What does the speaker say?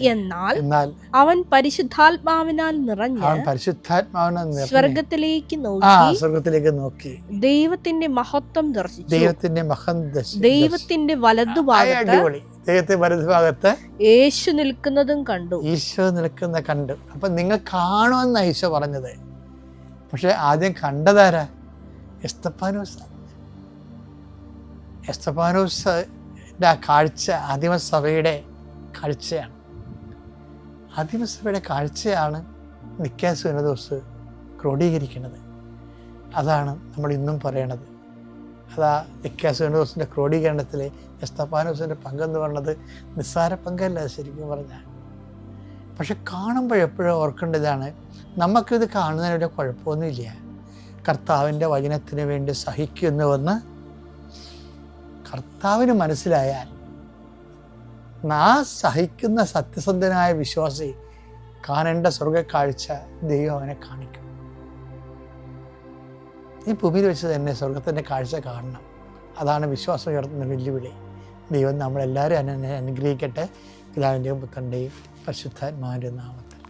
എന്നാൽ എന്നാൽ അവൻ പരിശുദ്ധാത്മാവിനാൽ നിറഞ്ഞ് സ്വർഗത്തിലേക്ക് നോക്കി സ്വർഗത്തിലേക്ക് നോക്കി. ദൈവത്തിന്റെ മഹത്വം ദർശിച്ചു. ദൈവത്തിന്റെ മഹം ദൈവത്തിന്റെ വലതുഭാഗത്ത് ദൈവത്തെ വലതുഭാഗത്ത് യേശു നിൽക്കുന്നതും കണ്ടു. ഈശോ നിൽക്കുന്ന കണ്ടു. അപ്പൊ നിങ്ങൾ കാണുമെന്ന ഈശോ പറഞ്ഞത്. പക്ഷെ ആദ്യം കണ്ടതാരാ എസ്തപ്പാനോസ്. എസ്തപ്പാനോസ് കാഴ്ച ആദിമസഭയുടെ കാഴ്ചയാണ്. ആദിമസഭയുടെ കാഴ്ചയാണ് നിക്കാസ് വിനദോസ് ക്രോഡീകരിക്കുന്നത്. അതാണ് നമ്മൾ ഇന്നും പറയണത്. അതാ നിക്കാസ് വിനദോസിന്റെ ക്രോഡീകരണത്തിലെ എസ്തപ്പാനോസിന്റെ പങ്കെന്ന് പറയുന്നത് നിസ്സാര പങ്കല്ല ശരിക്കും പറഞ്ഞാൽ. പക്ഷെ കാണുമ്പോഴെപ്പോഴും ഓർക്കേണ്ടതാണ് നമുക്കിത് കാണുന്നതിനൊരു കുഴപ്പമൊന്നുമില്ല. കർത്താവിന്റെ വചനത്തിന് വേണ്ടി സഹിക്കുന്നുവെന്ന് കർത്താവിന് മനസ്സിലായാൽ ആ സഹിക്കുന്ന സത്യസന്ധനായ വിശ്വാസി കാണേണ്ട സ്വർഗക്കാഴ്ച ദൈവം അവനെ കാണിക്കും. ഈ ഭൂമിയിൽ വെച്ച് തന്നെ സ്വർഗത്തിന്റെ കാഴ്ച കാണണം. അതാണ് വിശ്വാസം ഉയർത്തുന്ന വെല്ലുവിളി. ദൈവം നമ്മളെല്ലാവരും അനു അനുഗ്രഹിക്കട്ടെ. പിതാവിന്റെയും പുത്രന്റെയും പരിശുദ്ധാത്മാവിന്റെ നാമത്തിൽ.